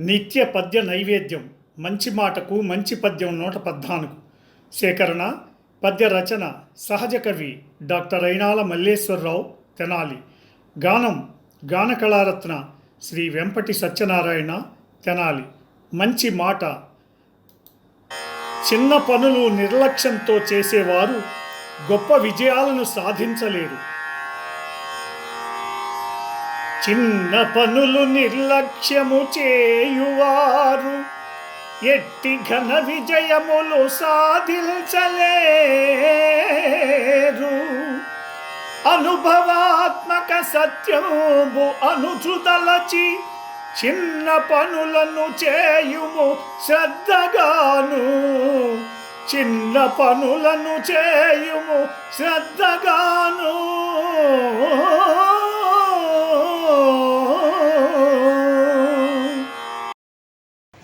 నిత్య పద్య నైవేద్యం. మంచి మాటకు మంచి పద్యం నూట పద్నాలుగు. సేకరణ పద్య రచన సహజ కవి డాక్టర్ అయినాల మల్లేశ్వరరావు తెనాలి. గానం గాన కళారత్న శ్రీ వెంపటి సత్యనారాయణ తెనాలి. మంచి మాట. చిన్న పనులు నిర్లక్ష్యంతో చేసేవారు గొప్ప విజయాలను సాధించలేరు. చిన్న పనులు నిర్లక్ష్యము చేయువారు. ఎట్టి ఘన విజయములు సాధించలేరు. అనుభవాత్మక సత్యము అనుచుదలచి చిన్న పనులను చేయుము శ్రద్ధగాను. చిన్న పనులను చేయుము శ్రద్ధగాను.